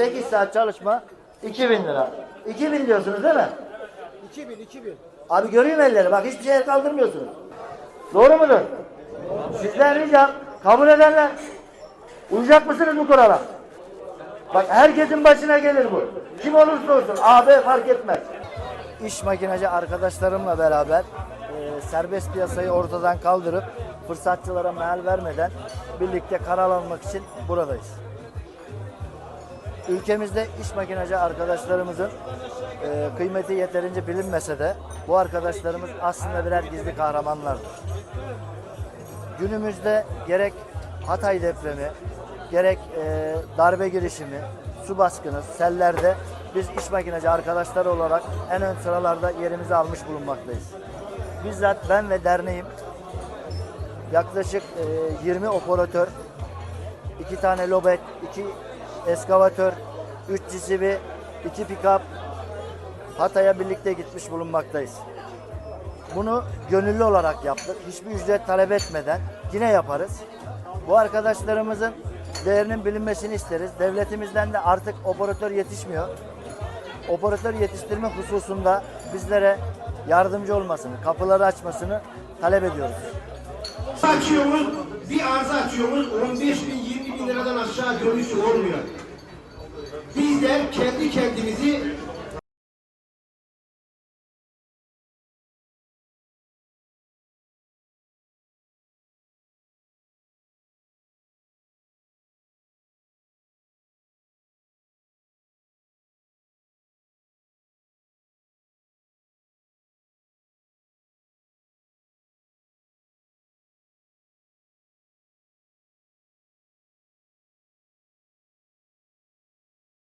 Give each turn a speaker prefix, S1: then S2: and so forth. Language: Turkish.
S1: 8 saat çalışma 2000 lira. 2000 diyorsunuz değil mi?
S2: 2000 2000.
S1: Abi göreyim elleri bak hiçbir şey kaldırmıyorsunuz. Doğru mudur? Sizden ricam kabul edenler uyacak mısınız bu kurala? Bak herkesin başına gelir bu. Kim olursa olsun AB fark etmez. İş makinacı arkadaşlarımla beraber e, serbest piyasayı ortadan kaldırıp fırsatçılara mehal vermeden birlikte karar almak için buradayız. Ülkemizde iş makinacı arkadaşlarımızın e, kıymeti yeterince bilinmese de bu arkadaşlarımız aslında birer gizli kahramanlardır. Günümüzde gerek Hatay depremi, gerek e, darbe girişimi, su baskını, sellerde biz iş makinacı arkadaşlar olarak en ön sıralarda yerimizi almış bulunmaktayız. Bizzat ben ve derneğim yaklaşık e, 20 operatör, 2 tane lobet, 2 eskavatör, 3 CCV, 2 pick-up Hatay'a birlikte gitmiş bulunmaktayız. Bunu gönüllü olarak yaptık. Hiçbir ücret talep etmeden yine yaparız. Bu arkadaşlarımızın değerinin bilinmesini isteriz. Devletimizden de artık operatör yetişmiyor. Operatör yetiştirme hususunda bizlere yardımcı olmasını, kapıları açmasını talep ediyoruz.
S3: açıyoruz, bir arıza açıyoruz, 15 bin 20 bin liradan aşağı dönüşü olmuyor bizler kendi kendimizi